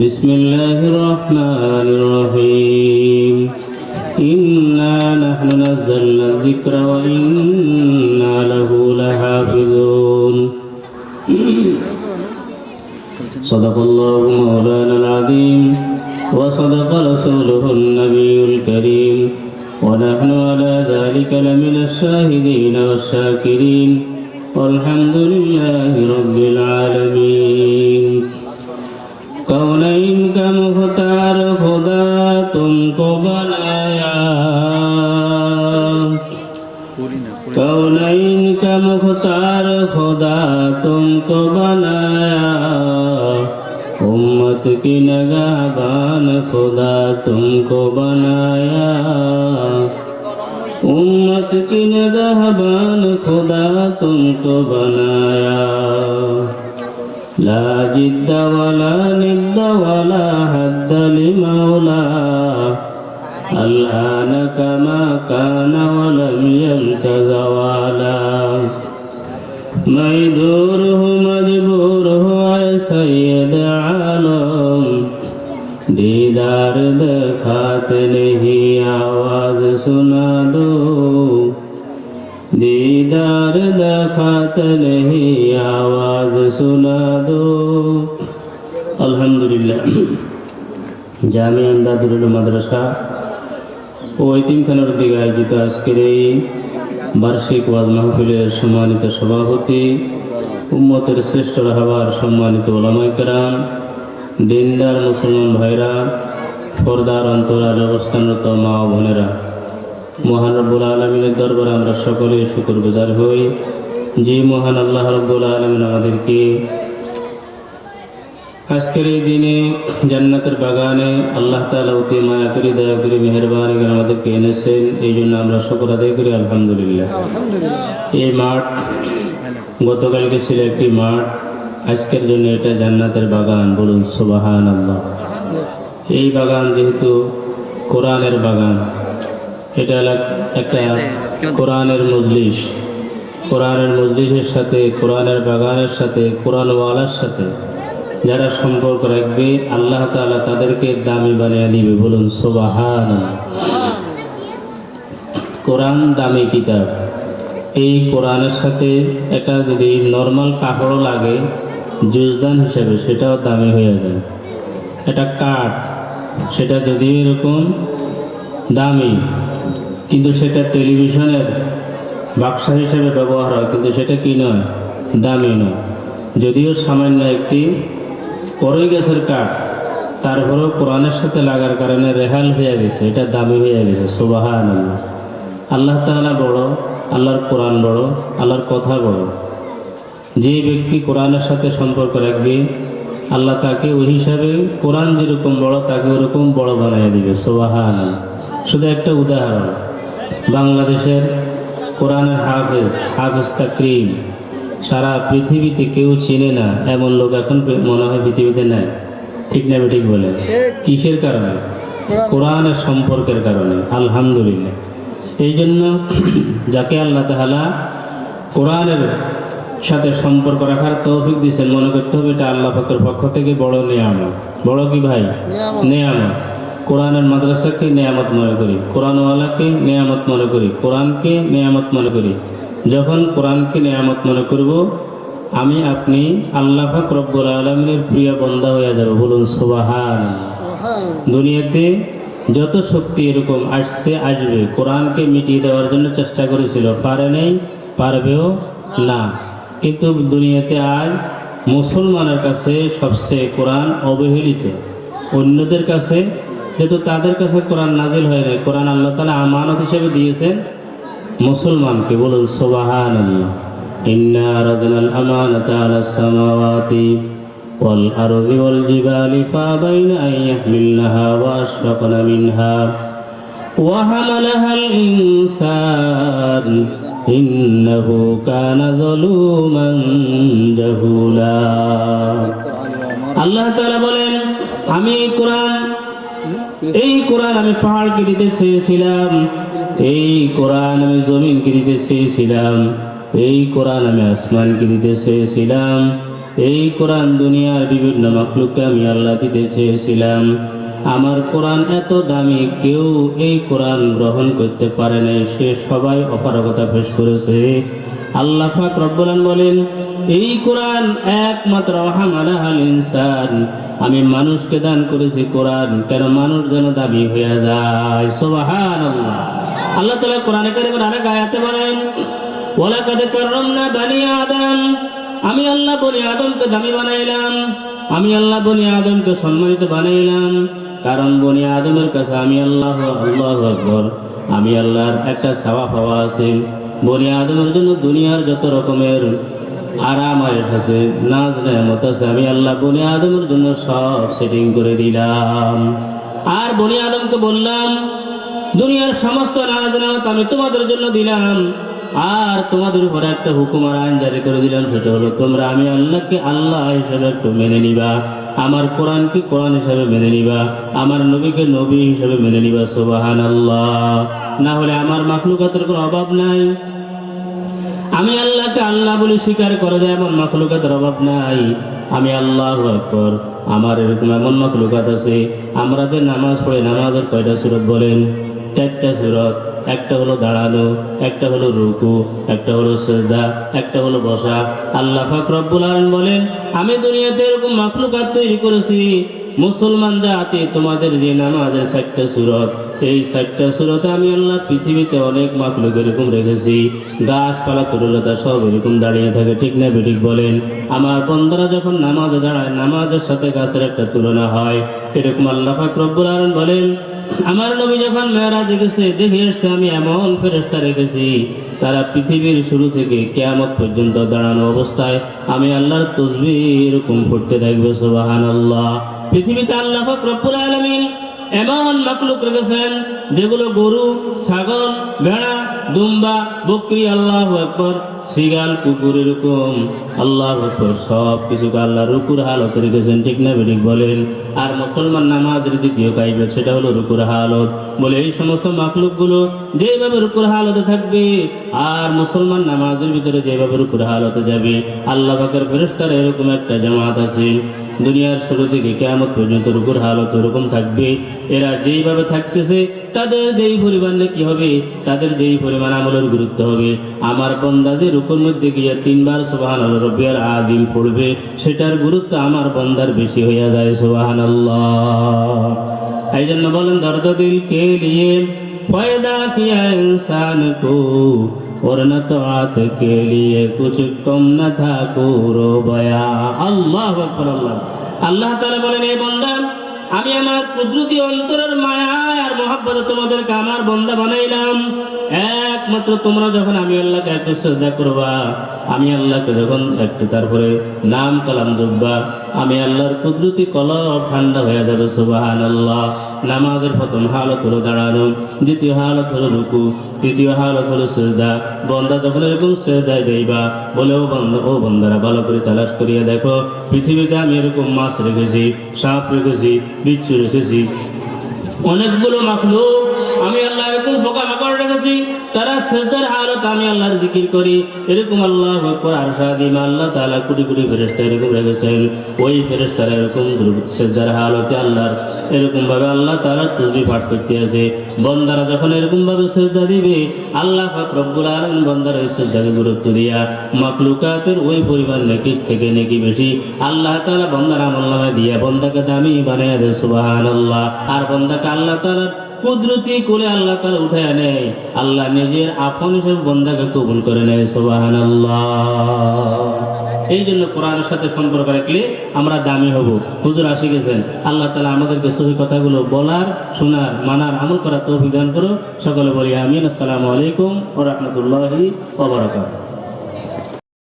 بسم الله الرحمن الرحيم. إنا نحن نزلنا الذكر وإنا له لحافظون. صدق الله مولانا العظيم وصدق رسوله النبي الكريم. ونحن على ذلك لمن الشاهدين والشاكرين. والحمد لله رب العالمين. कौनैन का मुख्तार खुदा तुमको बनाया कौनैन का मुख्तार खुदा तुमको बनाया उम्मत की नगाहबान खुदा तुमको बनाया उम्मत की नगाहबान खुदा तुमको बनाया لا جد ولا ند ولا هد لمولاه الآن كما كان ولم يلك زوالا ميدوره مجبوره يا سيد عالم دیدار دکھاتنے আলহামদুলিল্লাহ। জামি আমদাদুল মাদ্রাসা ও এতিমখানার দিকে আয়োজিত আজকের এই বার্ষিক ওয়াজ মাহফিলের সম্মানিত সভাপতি, উম্মতের শ্রেষ্ঠ রাহবার সম্মানিত ওলামাই কেরাম, দিনদার মুসলমান ভাইরা পর্দার অন্তরাল অবস্থানরত মা ও বোনেরা, মহান রব্বুল আলমিনের দরবারে আমরা সকলে শুকর গুজার হই। যে মহান আল্লাহ রব্বুল আলমিন আমাদেরকে আজকের এই দিনে জান্নাতের বাগানে আল্লাহ তালা অতি মায়া করি দয়া করি মেহরবানি করে আমাদেরকে এনেছেন। এই জন্য আমরা শুকর আদায় করি আলহামদুলিল্লাহ। এই মাঠ গতকালকে ছিল একটি মাঠ। আজকের জন্য এটা জান্নাতের বাগান বলুন সুবাহান আল্লাহ এই বাগান যেহেতু কোরআনের বাগান এটা একটা কোরআনের মজলিস। কোরআনের মজলিসের সাথে কোরআনের বাগানের সাথে কোরআনওয়ালার সাথে যারা সম্পর্ক রাখবে, আল্লাহ তাআলা তাদেরকে দামি বানিয়ে দিবে। বলুন সোবাহান কোরআন দামি কিতাব। এই কোরআনের সাথে একটা যদি নর্মাল কাপড়ও লাগে, জুজদান হিসাবে সেটাও দামি হয়ে যায়। এটা কাঠ। সেটা যদিও এরকম, দামি। কিন্তু সেটা টেলিভিশনের বাক্সা হিসেবে ব্যবহার হয়, কিন্তু সেটা কি নয়? দামি নয়। যদিও সামান্য একটি করই গাছের কাঠ তারপরেও কোরআনের সাথে লাগার কারণে রেহাল হয়ে গেছে, এটা দামি হয়ে গেছে সুবাহান আল্লাহ আল্লাহ তাআলা বড়, আল্লাহর কোরআন বড়, আল্লাহর কথা বড়। যে ব্যক্তি কোরআনের সাথে সম্পর্ক রাখবে, আল্লাহ তাকে ওই হিসাবে কোরআন যেরকম বড়, তাকে ওরকম বড় বানিয়ে দিবে সোবাহান শুধু একটা উদাহরণ, বাংলাদেশের কোরআনের হাফেজ হাফেজ তাকরিম সারা পৃথিবীতে কেউ চিনে না এমন লোক এখন মনে হয় পৃথিবীতে নাই। ঠিক না ঠিক বলে? কিসের কারণে? কোরআনের সম্পর্কের কারণে আলহামদুলিল্লাহ। এই জন্য যাকে আল্লাহ তাআলা কোরআনের সাথে সম্পর্ক রাখার তৌফিক দিয়েছেন মনে করতে হবে এটা আল্লাহ পাকের পক্ষ থেকে বড় নেয়ামত। বড় কি ভাই? নেয়ামত। কোরআনের মাদ্রাসাকে নেয়ামত মনে করি। কোরআনওয়ালাকে নেয়ামত মনে করি। কোরআনকে নেয়ামত মনে করি। যখন কোরআনকে নেয়ামত মনে করব আমি আপনি আল্লাহ রব্বুল আলমিনের প্রিয় বন্ধা হয়ে যাব। বলুন সুবাহান দুনিয়াতে যত শক্তি এরকম আসছে আসবে কোরআনকে মিটিয়ে দেওয়ার জন্য চেষ্টা করেছিল পারে নেই পারবেও না। কিন্তু দুনিয়াতে আজ মুসলমানের কাছে সবচেয়ে কোরআন অবহেলিত। অন্যদের কাছে যেহেতু তাদের কাছে কোরআন নাজিল হয় নাই কোরআন আল্লাহ তালা আমানত হিসেবে দিয়েছেন মুসলমানকে বলুন সোবাহান আল্লাহ ইন্না আরাদনাল আমানাতা আলা সামাওয়াতি والأرض والجبال فأبين أن يحملنها وأشفقن منها وحملها الإنسان إنه كان ظلوما جهولا আল্লাহ তাআলা বলেন আমি এই কোরআন এই কোরআন আমি পাহাড়কে দিতে চেয়েছিলাম এই কোরআন আমি জমিন কিনিতে চেয়েছিলাম, এই কোরআন আমি আসমান কিনিতে চেয়েছিলাম, এই কোরআন দুনিয়ার বিভিন্ন মখলুককে আমি আল্লাহ দিতে চেয়েছিলাম। আমার কোরআন এত দামি, কেউ এই কোরআন গ্রহণ করতে পারে নাই, সে সবাই অপারগতা পেশ করেছে। আল্লাহ পাক রব্বুল আলামিন বলেন, এই কোরআন একমাত্র হামালাহাল ইনসান। আমি মানুষকে দান করেছি কোরআন, কেন মানুষ যেন দাবি হয়ে যায়? সুবহানাল্লাহ। আল্লাহ তালা কোরআনে কারিমের আরেক আয়াতে বলেন, ওয়ালাকাদ কাররামনা বানি আদম। আমি আল্লাহ বনি আদমকে দামি বানাইলাম। আমি আল্লাহ বনি আদমকে সম্মানিত বানাইলাম। কারণ বনি আদমের কাছে আমি আল্লাহ আল্লাহ আকবর। আমি আল্লাহর একটা চাওয়া পাওয়া আছে। বনি আদমের জন্য দুনিয়ার যত রকমের আরাম আয়েস আছে, নাজ নেমত আছে, আমি আল্লাহ বনি আদমের জন্য সব সেটিং করে দিলাম। আর বনি আদমকে বললাম, দুনিয়ার সমস্ত নাজ নেমত আমি তোমাদের জন্য দিলাম। আর তোমাদের উপরে একটা হুকুম আর আইন জারি করে দিলাম, সেটা হলো তোমরা আমি আল্লাহকে আল্লাহ হিসেবে একটু মেনে নিবা। আমার কোরআনকে কোরআন হিসাবে মেনে নিবা। আমার নবীকে নবী হিসাবে মেনে নিবা সুবাহান আল্লাহ না হলে আমার মাখলুকাতের কোনো অভাব নাই। আমি আল্লাহকে আল্লাহ বলে স্বীকার করে যায় এমন মাখলুকাতের অভাব নাই। আমি আল্লাহ আকবর। আমার এরকম এমন মাখলুকাত আছে। আমরা যে নামাজ পড়ে নামাজের কয়টা সুরত বলেন? চারটা সুরত। একটা হলো দাঁড়ানো, একটা হলো রুকু, একটা হলো শ্রদ্ধা, একটা হলো বসা। আল্লাহ পাক রব্বুল আলামিন বলেন, আমি দুনিয়াতে এরকম মাখলুকাত তৈরি করেছি। মুসলমান জাতি তোমাদের যে নামাজের চারটা সুরত। এই চারটা সুরতে আমি আল্লাহ পৃথিবীতে অনেক মাখলুক এরকম রেখেছি। গাছপালা, তরুলতা সব এরকম দাঁড়িয়ে থাকে, ঠিক না বেঠিক বলেন? আমার বন্ধুরা যখন নামাজে দাঁড়ায়, নামাজের সাথে গাছের একটা তুলনা হয়। এরকম আল্লাহ পাক রব্বুল আলামিন বলেন, আমার নবী যখন মেয়েরাজে গেছে দেখে এসছে, আমি এমন ফেরেস্তা রেখেছি। তারা পৃথিবীর শুরু থেকে কেয়ামত পর্যন্ত দাঁড়ানো অবস্থায় আমি আল্লাহর তসবি এরকম পড়তে থাকবে সোবাহান আল্লাহ পৃথিবীতে আল্লাহ রব্বুল আলামিন এমন মাকলুক রেখেছেন, যেগুলো গরু, ছাগল, ভেড়া, দুম্বা, বকরি, আল্লাহ একবার শ্রীগাল কুকুর এরকম আল্লাহ একবার সব কিছুকে আল্লাহ রুকুর হালত রেখেছেন, ঠিক না বেঠিক বলেন? আর মুসলমান নামাজের দ্বিতীয় কাইবে সেটা হলো রুকুর হালত। বলে এই সমস্ত মাকলুকগুলো যেভাবে রুকুর হালতে থাকবে, আর মুসলমান নামাজের ভিতরে যেভাবে রুকুর হালতে যাবে, আল্লাহ পাকের ফেরেস্তার এরকম একটা জামাত আছে। দুনিয়ার শুরু থেকে কেমন পর্যন্ত রুকুর হালত ওরকম থাকবে। এরা যেইভাবে থাকতেছে, তাদের যেই পরিমাণ কি হবে, তাদের যেই পরিমাণ আমলের গুরুত্ব হবে। আমার বন্দাদের রুকুর মধ্যে গিয়ে তিনবার সোহান রবিয়ার আদিম পড়বে, সেটার গুরুত্ব আমার বন্দার বেশি হইয়া যায় সোহান এই জন্য বলেন, দর্দ দিল কে নিয়ে? ফয়দা কি ইনসান কো और न तो आत के लिए कुछ कम न था कुरो बया আল্লাহ আকবার আল্লাহ আল্লাহ তাআলা বলেন এই বান্দা আমি আমার কুদরতি অন্তরের মায়া আর মহাব্বতে তোমাদেরকে আমার বন্দা বানাইলাম একমাত্র তোমরা যখন আমি আল্লাহকে একটু শ্রদ্ধা করবা, আমি আল্লাহকে যখন একটু তারপরে নাম কালাম জুব্বা, আমি আল্লাহর কুদরতি কলব ঠান্ডা হয়ে যাবে সুবাহান আল্লাহ নামাজের প্রথম হালত হলো দাঁড়ানো, দ্বিতীয় হালত হলো রুকু, তৃতীয় হালত হলো শ্রদ্ধা। বন্দা যখন এরকম শ্রদ্ধায় দেইবা বলে, ও বন্ধ ও বন্দারা, ভালো করে তালাশ করিয়া দেখো, পৃথিবীতে আমি এরকম মাছ রেখেছি, সাপ রেখেছি, বিচ্ছু রেখেছি, অনেকগুলো মাখলুক আমি আল্লাহ মাকড় তারা শ্রদ্ধার হালত আমি আল্লাহর জিকির করি। এরকম আল্লাহ আকবর আল্লাহ তাআলা কোটি কোটি ফেরেস্তা এরকম রেখেছেন। ওই ফেরেস্তারা এরকম শ্রদ্ধার হালতে আল্লাহর এরকম ভাবে আল্লাহ তাআলা তসবি পাঠ করতে আছে। বন্দারা যখন এরকম ভাবে শ্রদ্ধা দিবে, আল্লাহ পাক রব্বুল আলামিন বন্দার এই শ্রদ্ধাকে গুরুত্ব দিয়া মাকলুকাতের ওই পরিমাণ নাকি থেকে নাকি বেশি আল্লাহ তাআলা বন্দার আমল দিয়া বন্দাকে দামি বানিয়ে দেয়, সুবহানাল্লাহ। আর বন্দাকে আল্লাহ তাআলা কুদরতি কোলে আল্লাহ তাআলা উঠে আনে আল্লাহ নিজের আপন হিসেবে বন্দাকে কবুল করে নেয়, সুবহানাল্লাহ। এই জন্য কোরআনের সাথে সম্পর্ক রাখলে আমরা দামি হব। হুজুর আসি গেছেন, আল্লাহ তালা আমাদেরকে সহি কথাগুলো বলার, শোনার, মানার, আমল করার তৌফিক দান করো সকলে বলি আমিন। আসসালামু আলাইকুম ও রহমতুল্লাহি